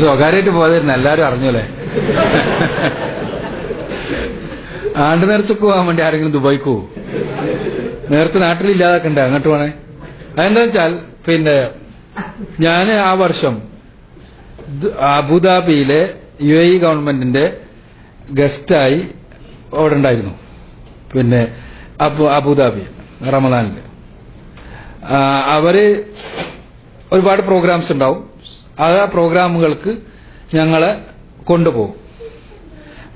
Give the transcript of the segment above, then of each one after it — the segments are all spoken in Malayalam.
സ്വകാര്യമായിട്ട് പോയതായിരുന്നു. എല്ലാരും അറിഞ്ഞല്ലേ? ആണ്ട് നേർച്ചക്ക് പോകാൻ വേണ്ടി ആരെങ്കിലും ദുബായിക്ക്? പോകും നേരത്തെ നാട്ടിലില്ലാതാക്കണ്ടേ അങ്ങോട്ട് പോണേ. അതെന്താ വെച്ചാൽ പിന്നെ ഞാൻ ആ വർഷം അബുദാബിയിലെ യു എ ഇ ഗവൺമെന്റിന്റെ ഗസ്റ്റായി അവിടെ ഉണ്ടായിരുന്നു. പിന്നെ അബു അബുദാബി റമദാനിൽ അവർ ഒരുപാട് പ്രോഗ്രാംസ് ഉണ്ടാവും. ആ പ്രോഗ്രാമുകൾക്ക് ഞങ്ങളെ കൊണ്ടുപോകും.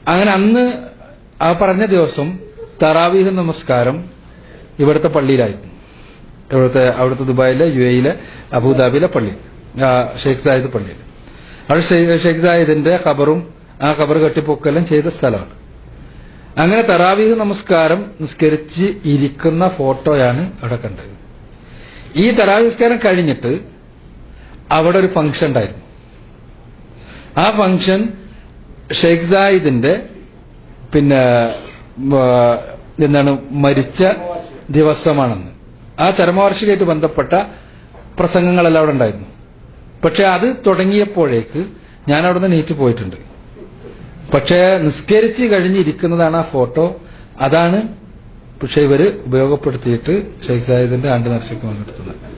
അങ്ങനെ അന്ന് ആ പറഞ്ഞ ദിവസം തറാവീഹ് നമസ്കാരം ഇവിടുത്തെ പള്ളിയിലായിരുന്നു. ഇവിടുത്തെ അവിടുത്തെ ദുബായിലെ യു എയിലെ അബുദാബിയിലെ പള്ളി ഷെയ്ഖ് സായിദ് പള്ളിയിൽ അവിടെ ഷെയ്ഖ് സായിദിന്റെ ഖബറും ആ ഖബർ കെട്ടിപ്പൊക്കെല്ലാം ചെയ്ത സ്ഥലമാണ്. അങ്ങനെ തറാവീഹ് നമസ്കാരം നിസ്കരിച്ച് ഇരിക്കുന്ന ഫോട്ടോയാണ് അവിടെ കണ്ടത്. ഈ തരാവിസ്കാരം കഴിഞ്ഞിട്ട് അവിടെ ഒരു ഫംഗ്ഷൻ ഉണ്ടായിരുന്നു. ആ ഫംഗ്ഷൻ ഷെയ്ഖ് സായിദിന്റെ പിന്നെ എന്താണ് മരിച്ച ദിവസമാണെന്ന്. ആ ചരമവാർഷികമായിട്ട് ബന്ധപ്പെട്ട പ്രസംഗങ്ങളെല്ലാം അവിടെ ഉണ്ടായിരുന്നു. പക്ഷെ അത് തുടങ്ങിയപ്പോഴേക്ക് ഞാൻ അവിടെ നിന്ന് നീറ്റ് പോയിട്ടുണ്ട്. പക്ഷേ നിസ്കരിച്ച് കഴിഞ്ഞിരിക്കുന്നതാണ് ആ ഫോട്ടോ. അതാണ് പക്ഷെ ഇവർ ഉപയോഗപ്പെടുത്തിയിട്ട് ഷെയ്ഖ് സായിദിന്റെ ആണ്ട് നർശിക്കുമെന്ന് പങ്കെടുത്തത്